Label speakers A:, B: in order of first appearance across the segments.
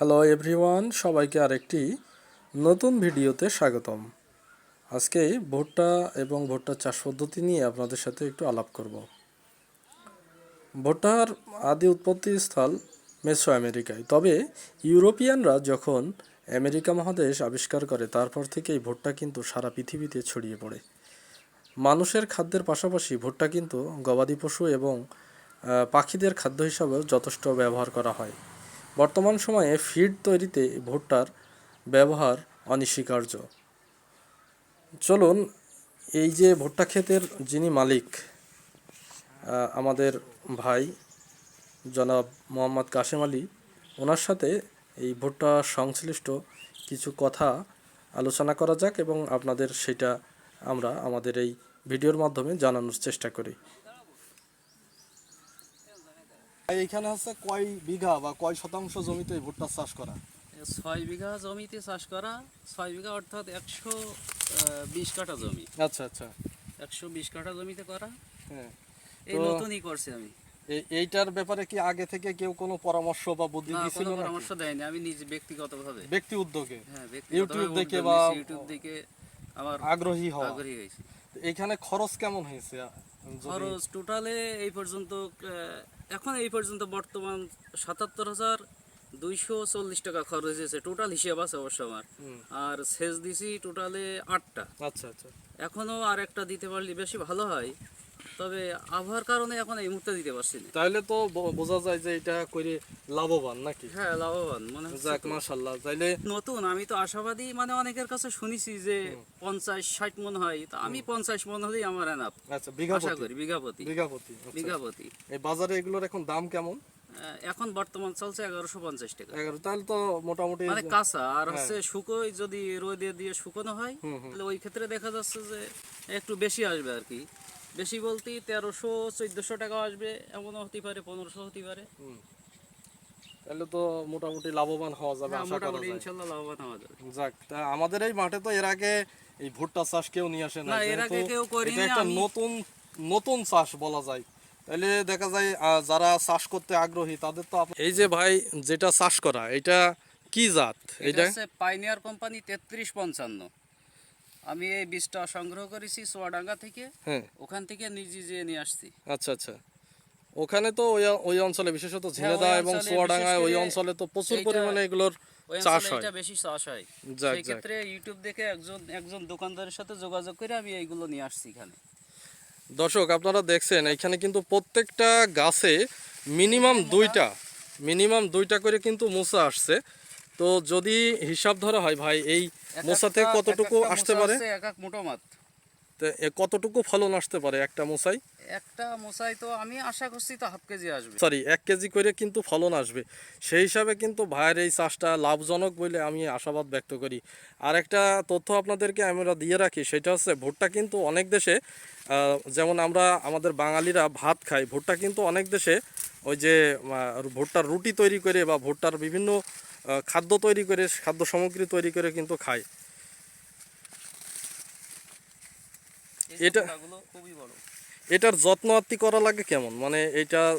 A: Hello everyone সবাইকে আরেকটি নতুন ভিডিওতে স্বাগতম। আজকে ভুট্টা এবং ভুট্টা চাষ পদ্ধতি নিয়ে আপনাদের সাথে একটু আলাপ করব। ভুট্টার আদি উৎপত্তি স্থল মেসো আমেরিকায়। তবে ইউরোপিয়ানরা যখন আমেরিকা মহাদেশ আবিষ্কার করে, তারপর থেকেই ভুট্টা কিন্তু সারা পৃথিবীতে ছড়িয়ে পড়ে। মানুষের খাদ্যের পাশাপাশি ভুট্টা কিন্তু গবাদি পশু এবং পাখিদের খাদ্য হিসাবেও যথেষ্ট ব্যবহার করা হয়। বর্তমান সময়ে ফিড তৈরিতে ভুট্টার ব্যবহার অনস্বীকার্য। চলুন, এই যে ভুট্টা ক্ষেতের যিনি মালিক আমাদের ভাই জনাব মোহাম্মদ কাশেম আলী, ওনার সাথে এই ভুট্টা সংশ্লিষ্ট কিছু কথা আলোচনা করা যাক এবং আপনাদের সেটা আমরা আমাদের এই ভিডিওর মাধ্যমে জানানোর চেষ্টা করি। এইখানে হচ্ছে কয় বিঘা বা কয় শতাংশ জমিতে ভুট্টা চাষ করা?
B: ছয় বিঘা জমিতে চাষ করা ছয় বিঘা অর্থাৎ একশো বিশ কাঠা জমি।
A: আচ্ছা আচ্ছা।
B: একশো বিশ কাঠা জমিতে করা।
A: হ্যাঁ।
B: এই নতুনই করছি আমি।
A: এইটার ব্যাপারে কি আগে থেকে কেউ কোনো পরামর্শ বা বুদ্ধি
B: না পরামর্শ দেয়নি। আমি নিজে ব্যক্তিগতভাবে।
A: ব্যক্তি উদ্যোগে?
B: হ্যাঁ
A: ইউটিউব দেখে বা-
B: ইউটিউব দেখে আমার
A: আগ্রহী হওয়া।
B: আগ্রহী হয়েছি।
A: এখানে খরচ কেমন হয়েছে?
B: খরচ টোটালে এই পর্যন্ত এখন এই পর্যন্ত বর্তমান সাতাত্তর হাজার দুইশো চল্লিশ টাকা খরচ হয়েছে। টোটাল হিসেব আছে অবশ্য আমার। আর সেচ দিছি টোটালে আটটা।
A: আচ্ছা আচ্ছা।
B: এখনও আর একটা দিতে পারলে বেশি ভালো হয়। তবে আবহাওয়ার কারণে এখন এই মুহূর্তে দিতে পারছি না
A: তাহলে তো বোঝা যায় যে এটা করে লাভবান নাকি?
B: হ্যাঁ লাভবান। মনে
A: যাক। মাশাল্লাহ তাইলে
B: নতুন আমি তো আশাবাদী মানে অনেকের কাছে শুনেছি যে পঞ্চাশ ষাট মন হয়। তা আমি পঞ্চাশ মন হলেই আমার এনাফ
A: আচ্ছা বিঘা
B: আশা করি বিঘাপতি।
A: বিঘা প্রতি আচ্ছা।
B: বিঘাপতি।
A: এই বাজারে এগুলোর এখন দাম কেমন?
B: এখন বর্তমান চলছে এগারোশো পঞ্চাশ টাকা।
A: এগারো তাহলে তো মোটামুটি
B: মানে কাঁচা আর হচ্ছে শুকোই যদি রোদে দিয়ে শুকোনো হয়। তাহলে ওই ক্ষেত্রে দেখা যাচ্ছে যে একটু বেশি আসবে আর কি। বেশি বলতে তেরোশো চোদ্দশো টাকা আসবে এমনও হতে পারে পনেরোশো হতে পারে।
A: তাহলে তো মোটামুটি লাভবান হওয়া যাবে
B: হ্যাঁ,
A: আশা করা যায়।
B: ইনশাল্লাহ লাভবান হওয়া যাবে।
A: যাক তা আমাদের এই মাঠে তো এর আগে এই ভুট্টা চাষ কেউ নিয়ে আসে না
B: এর আগে কেউ করেনি,
A: এটা একটা নতুন নতুন চাষ বলা যায়। তাহলে দেখা যায় যারা চাষ করতে আগ্রহী তাদের তো এই যে ভাই যেটা চাষ করা এটা কি জাত?
B: এটা পাইনিয়ার কোম্পানি তেত্রিশ পঞ্চান্ন। আমি এই বীজটা সংগ্রহ করেছি সোয়াডাঙ্গা থেকে।
A: হ্যাঁ।
B: ওখান থেকে নিজে যেয়ে নিয়ে আসছি।
A: আচ্ছা আচ্ছা। ওখানে তো ওই ওই অঞ্চলে বিশেষত ঝিনেদা
B: হ্যাঁ,
A: এবং সোয়াডাঙ্গায় ওই অঞ্চলে তো প্রচুর পরিমাণে এগুলোর চাষ হয়।
B: এটা বেশি চাষ হয়। সেই ক্ষেত্রে ইউটিউব দেখে একজন একজন দোকানদারের সাথে যোগাযোগ করে আমি এইগুলো নিয়ে আসছি এখানে।
A: দর্শক আপনারা দেখছেন এখানে কিন্তু প্রত্যেকটা গাছে মিনিমাম দুইটা মিনিমাম দুইটা করে কিন্তু মোচা আসছে। তো যদি হিসাব ধরা হয় ভাই এই
B: একটা-
A: কতটুকু আসতে পারে?
B: এক এক মোটো মাত
A: তো কতটুকু ফলন আসতে পারে একটা মোচাই
B: একটা মোচাই তো আমি আশা করছি তো হাফ কেজি আসবে।
A: সরি এক কেজি করে কিন্তু ফলন আসবে। সেই হিসাবে কিন্তু ভাইয়ের এই চাষটা লাভজনক বলে আমি আশাবাদ ব্যক্ত করি। আর একটা তথ্য আপনাদেরকে আমরা দিয়ে রাখি সেটা হচ্ছে ভুট্টা কিন্তু অনেক দেশে যেমন আমরা আমাদের বাঙালিরা ভাত খাই ভুট্টা কিন্তু অনেক দেশে ওই যে ভুট্টার রুটি তৈরি করে বা ভুট্টার বিভিন্ন খাদ্য তৈরি করে খাদ্য সামগ্রী তৈরি করে কিন্তু খায়। এটা-
B: খুবই বড়।
A: এটার যত্ন আত্তি করা লাগে কেমন? মানে এটা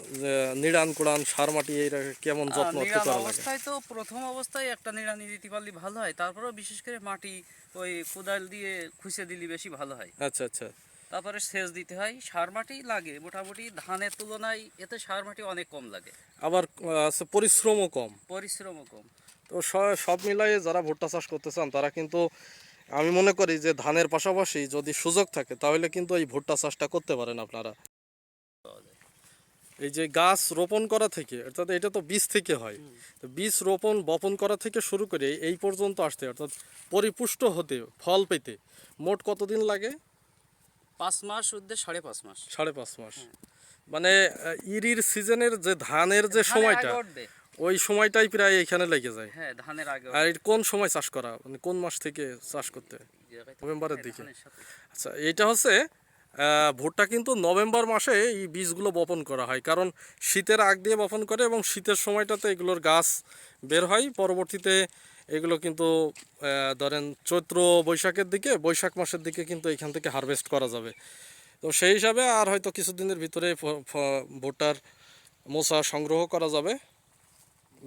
A: নিড়ান কোড়ান সার মাটি এটা কেমন যত্ন আত্তি করা লাগে?
B: অবস্থায় তো প্রথম অবস্থায় একটা নিড়ানি দিতে পারলে ভালো হয়। তারপরেও বিশেষ করে মাটি ওই কোদাল দিয়ে খুঁজে দিলে বেশি ভালো হয়।
A: আচ্ছা আচ্ছা।
B: তারপরে সেচ দিতে হয়। সার মাটি লাগে মোটামুটি ধানের তুলনায় এতে সার মাটি অনেক কম লাগে।
A: আবার পরিশ্রমও কম।
B: পরিশ্রমও কম।
A: তো সব মিলাই যারা ভুট্টা চাষ করতে চান তারা কিন্তু আমি মনে করি যে ধানের পাশাপাশি যদি সুযোগ থাকে তাহলে কিন্তু এই ভুট্টা চাষটা করতে পারেন আপনারা। এই যে গাছ রোপণ করা থেকে অর্থাৎ এটা তো বীজ থেকে হয়। তো বীজ রোপণ বপন করা থেকে শুরু করে এই পর্যন্ত আসতে অর্থাৎ পরিপুষ্ট হতে ফল পেতে মোট কতদিন লাগে?
B: পাঁচ মাস উদ্দে সাড়ে পাঁচ মাস।
A: সাড়ে পাঁচ মাস। মানে ইরির সিজনের যে ধানের যে সময়টা ওই সময়টাই প্রায় এখানে লেগে যায়।
B: হ্যাঁ ধানের আগে
A: আর কোন সময় চাষ করা মানে কোন মাস থেকে চাষ করতে? হয়? নভেম্বরের দিকে। আচ্ছা এটা হচ্ছে ভুট্টা কিন্তু নভেম্বর মাসে এই বীজগুলো বপন করা হয়। কারণ শীতের আগ দিয়ে বপন করে এবং শীতের সময়টাতে এগুলোর গাছ বের হয়। পরবর্তীতে এগুলো কিন্তু ধরেন চৈত্র বৈশাখের দিকে, বৈশাখ মাসের দিকে কিন্তু এখান থেকে হারভেস্ট করা যাবে। তো সেই হিসাবে আর হয়তো কিছুদিনের ভিতরে ভুট্টার মোচা সংগ্রহ করা যাবে।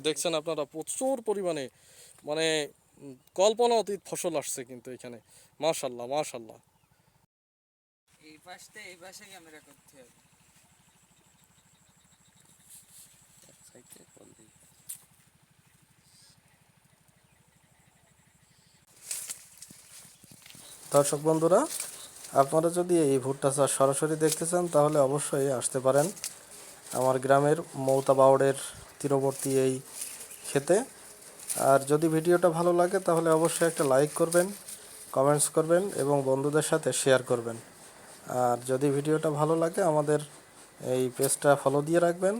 A: দেখছেন আপনারা প্রচুর পরিমাণে মানে কল্পনা অতীত ফসল আসছে কিন্তু এখানে। মাশাল্লাহ মাশাল্লাহ।
C: এই পাশটা, এই পাশে ক্যামেরা করতে হবে।
A: দর্শক বন্ধুরা, আপনারা যদি এই ভুট্টা চাষ সরাসরি দেখতে চান, তাহলে অবশ্যই আসতে পারেন আমার গ্রামের মৌতা বাউড়ের তীরবর্তী এই খেতে আর যদি ভিডিওটা ভালো লাগে, তাহলে অবশ্যই একটা লাইক করবেন, কমেন্টস করবেন এবং বন্ধুদের সাথে শেয়ার করবেন। আর যদি ভিডিওটা ভালো লাগে, আমাদের এই পেজটা ফলো দিয়ে রাখবেন।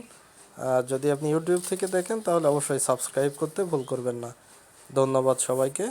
A: আর যদি আপনি ইউটিউব থেকে দেখেন, তাহলে অবশ্যই সাবস্ক্রাইব করতে ভুল করবেন না। ধন্যবাদ সবাইকে।